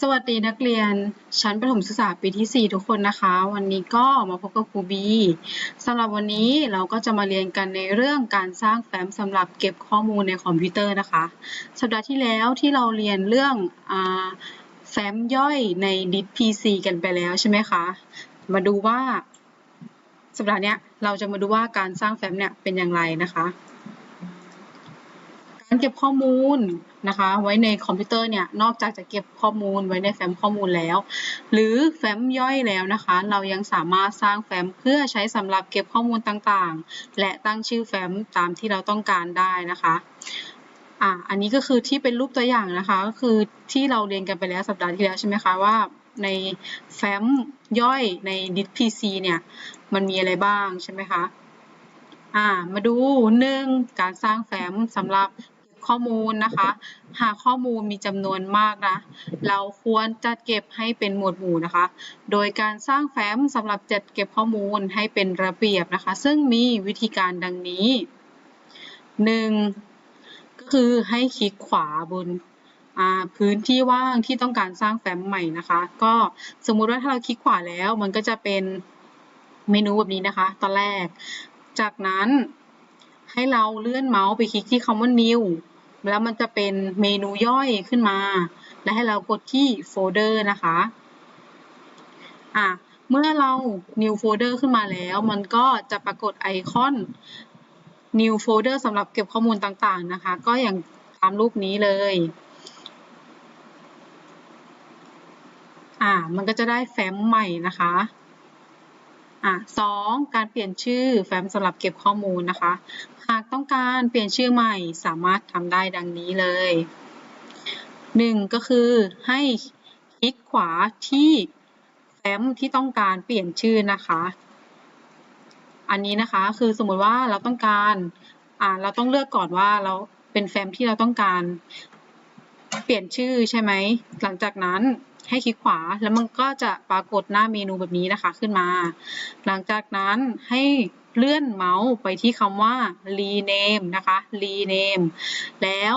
สวัสดีนักเรียน ชั้นประถมศึกษาปีที่ 4 ทุกคนนะคะ วันนี้ก็มาพบกับครูบีสำหรับวันนี้เราก็จะมาเรียนกันในเรื่องการสร้างแฟ้มสำหรับเก็บข้อมูลในคอมพิวเตอร์นะคะ สัปดาห์ที่แล้วที่เราเรียนเรื่องอแฟ้มย่อยในดิส PC กันไปแล้วใช่ไหมคะ มาดูว่า สัปดาห์นี้เราจะมาดูว่าการสร้างแฟ้มเนี่ยเป็นอย่างไรนะคะ การเก็บข้อมูลนะคะ ไว้ในคอมพิวเตอร์เนี่ยนอกจากจะเก็บข้อมูลไว้ในแฟ้มข้อมูลแล้ว หรือแฟ้มย่อยแล้วนะคะ เรายังสามารถสร้างแฟ้มเพื่อใช้สำหรับเก็บข้อมูลต่างๆ และตั้งชื่อแฟ้มตามที่เราต้องการได้นะคะอะอันนี้ก็คือที่เป็นรูปตัวอย่างนะคะก็คือที่เราเรียนกันไปแล้วสัปดาห์ที่แล้วใช่ไหมคะว่าในแฟ้มย่อยในดิส PC เนี่ยมันมีอะไรบ้างใช่ไหมคะอ่ามาดูหนึ่งการสร้างแฟ้มสำหรับ ข้อมูลนะคะ หากข้อมูลมีจำนวนมากนะ เราควรจัดเก็บให้เป็นหมวดหมู่นะคะ โดยการสร้างแฟ้มสำหรับจัดเก็บข้อมูลให้เป็นระเบียบนะคะ ซึ่งมีวิธีการดังนี้หนึ่งก็คือให้คลิกขวาบนอ่าพื้นที่ว่างที่ต้องการสร้างแฟ้มใหม่นะคะ ก็สมมุติว่าถ้าเราคลิกขวาแล้วมันก็จะเป็นเมนูแบบนี้นะคะ ตอนแรก จากนั้นให้เราเลื่อนเมาส์ไปคลิกที่คำว่า new แล้วมันจะเป็นเมนูย่อยขึ้นมา และให้เรากดที่โฟลเดอร์นะคะอะเมื่อเรา new folder ขึ้นมาแล้ว มันก็จะปรากฏไอคอน new folder สำหรับเก็บข้อมูลต่างๆนะคะ ก็อย่างตามรูปนี้เลย อ่า มันก็จะได้แฟ้มใหม่นะคะ อะสองการเปลี่ยนชื่อแฟ้มสำหรับเก็บข้อมูลนะคะ หากต้องการเปลี่ยนชื่อใหม่สามารถทำได้ดังนี้เลยหนึ่งก็คือให้คลิกขวาที่แฟ้มที่ต้องการเปลี่ยนชื่อนะคะ อันนี้นะคะคือสมมติว่าเราต้องการอ่าเราต้องเลือกก่อนว่าเราเป็นแฟ้มที่เราต้องการ เปลี่ยนชื่อใช่ไหม หลังจากนั้นให้คลิกขวาแล้วมันก็จะปรากฏหน้าเมนูแบบนี้นะคะขึ้นมา หลังจากนั้นให้เลื่อนเมาส์ไปที่คำว่า rename นะคะ rename แล้ว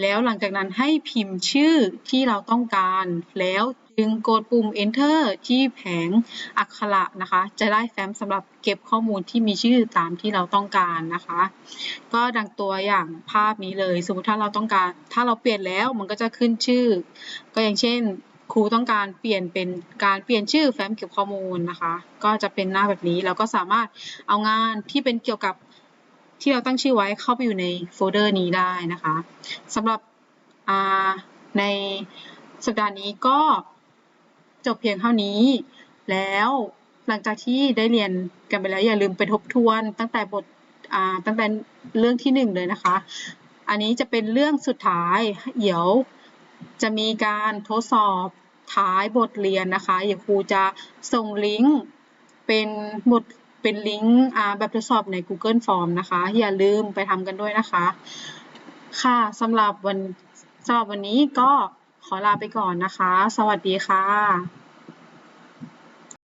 แล้วหลังจากนั้นให้พิมพ์ชื่อที่เราต้องการ แล้วจึงกดปุ่ม enter ที่แผงอักขระนะคะ จะได้แฟ้มสำหรับเก็บข้อมูลที่มีชื่อตามที่เราต้องการนะคะ ก็ดังตัวอย่างภาพนี้เลย สมมติถ้าเราต้องการ ถ้าเราเปลี่ยนแล้วมันก็จะขึ้นชื่อ ก็อย่างเช่นครูต้องการเปลี่ยนเป็นการเปลี่ยนชื่อแฟ้มเก็บข้อมูลนะคะ ก็จะเป็นหน้าแบบนี้เราก็สามารถเอางานที่เป็นเกี่ยวกับ ที่เราตั้งชื่อไว้เข้าไปอยู่ในโฟลเดอร์นี้ได้นะคะสำหรับในสัปดาห์นี้ก็จบเพียงเท่านี้ แล้วหลังจากที่ได้เรียนกันไปแล้วอย่าลืมไปทบทวนตั้งแต่บทตั้งแต่เรื่องที่หนึ่งเลยนะคะ อันนี้จะเป็นเรื่องสุดท้าย เดี๋ยวจะมีการทดสอบท้ายบทเรียนนะคะ เดี๋ยวครูจะส่งลิงก์เป็นบท เป็นลิงก์แบบทดสอบใน Google Form นะคะ อย่าลืมไปทำกันด้วยนะคะ ค่ะสำหรับวันสำหรับวันนี้ก็ขอลาไปก่อนนะคะ สวัสดีค่ะ